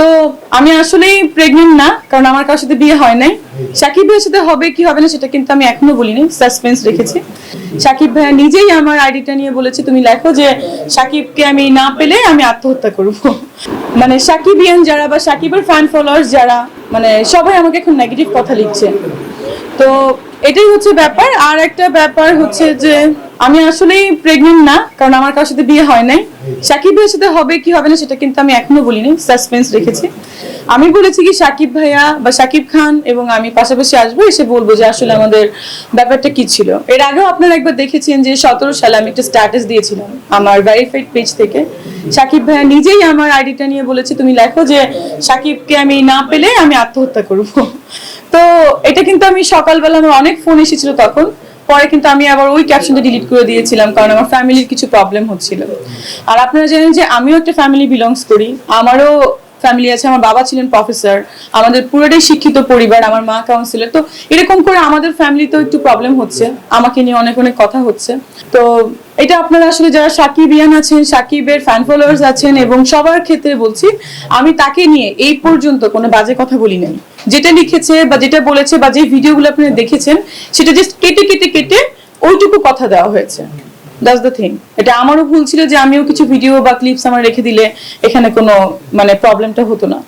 তো আমি আসলেই প্রেগনেন্ট না কারণ আমার কারোর সাথে বিয়ে হয় নাই। সাকিব ভাইয়ের সাথে হবে কি হবে না সেটা কিন্তু আমি এখনও বলিনি সাসপেন্স রেখেছি। সাকিব ভাইয়া নিজেই আমার আইডিটা নিয়ে বলেছে তুমি লেখো যে সাকিবকে আমি না পেলে আমি আত্মহত্যা করব। মানে সাকিবিয়ান যারা বা সাকিবের ফ্যান ফলোয়ার্স যারা মানে সবাই আমাকে এখন নেগেটিভ কথা লিখছে। তো এটাই হচ্ছে ব্যাপার। আর একটা ব্যাপার হচ্ছে যে আমি আসলেই প্রেগনেন্ট না কারণ আমার কারোর সাথে বিয়ে হয় নাই। সাকিব ভাইয়ের সাথে হবে কি হবে না সেটা কিন্তু আমি এখনও বলিনি সাসপেন্স রেখেছি। আমি বলেছি কি সাকিব ভাইয়া বা সাকিব খান এবং আমি পাশাপাশি আসব এসে বলব যে আসলে আমাদের ব্যাপারটা কি ছিল। এর আগেও আপনারা একবার দেখেছেন যে সতেরো সালে আমি একটা স্ট্যাটাস দিয়েছিলাম আমার ভেরিফাইড পেজ থেকে। সাকিব ভাইয়া নিজেই আমার আইডিটা নিয়ে বলেছে তুমি লেখো যে সাকিবকে আমি না পেলে আমি আত্মহত্যা করব। তো এটা কিন্তু আমি সকালবেলা আমার অনেক ফোন এসেছিল তখন। পরে কিন্তু আমি আবার ওই ক্যাপশনটা ডিলিট করে দিয়েছিলাম, কারণ আমার ফ্যামিলির কিছু প্রবলেম হচ্ছিল। আর আপনারা জানেন যে আমিও একটা ফ্যামিলি বিলংস করি, আমারও ফ্যামিলি আছে, আমার বাবা ছিলেন প্রফেসর আমাদের পুরোটাই শিক্ষিত পরিবার, আমার মা কাউন্সিলর তো এরকম করে আমাদের ফ্যামিলিতেও একটু প্রবলেম হচ্ছে, আমাকে নিয়ে অনেক অনেক কথা হচ্ছে। তো এটা আপনারা আসলে যারা সাকিবিয়ান আছেন, সাকিবের ফ্যান ফলোয়ার্স আছেন এবং সবার ক্ষেত্রে বলছি, আমি তাকে নিয়ে এই পর্যন্ত কোনো বাজে কথা বলি নাই যেটা লিখেছে বা যেটা বলেছে বা যে ভিডিওগুলো আপনারা দেখেছেন, সেটা জাস্ট কেটে কেটে কেটে ওইটুকু কথা দেওয়া হয়েছে। দ্যাটস দ্য থিং এটা আমারও ভুল ছিল যে আমিও কিছু ভিডিও বা ক্লিপস আমার রেখে দিলে এখানে কোনো মানে প্রবলেমটা হতো না।